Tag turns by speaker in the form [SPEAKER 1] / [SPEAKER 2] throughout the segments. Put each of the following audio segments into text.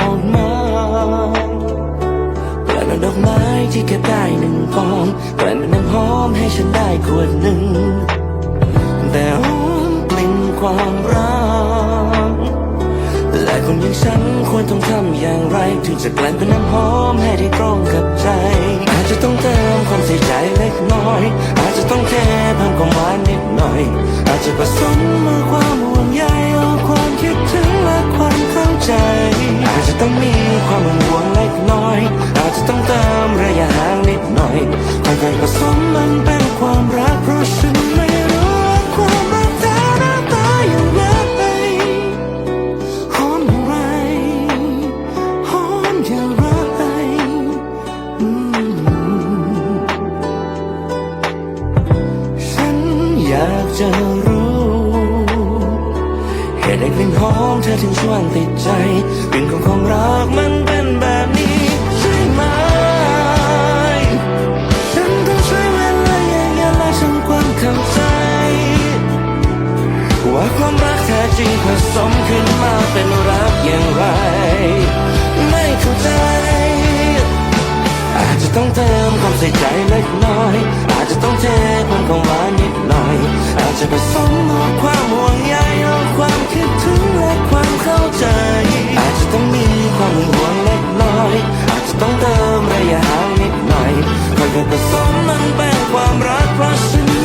[SPEAKER 1] อกไม้กระดดอกไม้ที่แค่ได้หนึ่งกองเปิดาน้ำหอมให้ฉันได้ขวดหนึ่ง แต่หอมกลิ่นความรักหลายคนอย่างฉันควรต้องทำอย่างไร ถึงจะกลายเป็นน้ำหอมให้ได้ตรงกับใจ ความห่วงเล็กน้อย อาจจะต้องเติมระยะห่างนิดหน่อยค่อยๆผสมมันเป็นความรักเพราะฉันไม่รู้ว่าความรักแท้หน้าตาอย่างไรหอมอย่างไรหอมอย่างไรอืมฉันอยากจะรู้ เหตุใดกลิ่นหอมเธอถึงชวนติดใจกลิ่นของของรักมันเป็นแบบนี้ใช่ไหมฉันต้องใช้เวลาอย่างเงี้ยและฉันความเข้าใจ ว่าความรักแท้จริงผสมขึ้นมาเป็นรักอย่างไร ไม่เข้าใจ อาจจะต้องเติมความใส่ใจเล็กน้อย อาจจะต้องเทเพิ่มความหวานนิดหน่อย อาจจะผสมมา ผสมมันเป็ความรักเพราะฉัน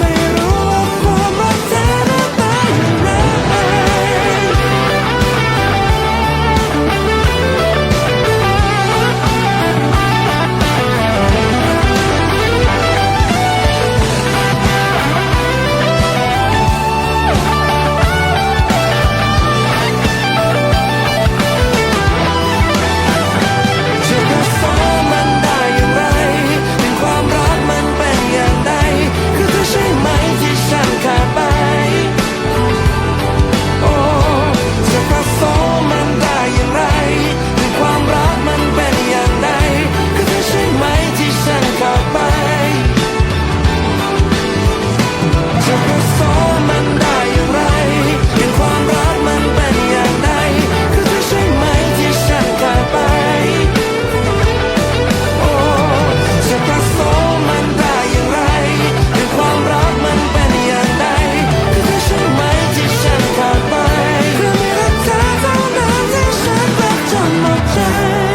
[SPEAKER 1] time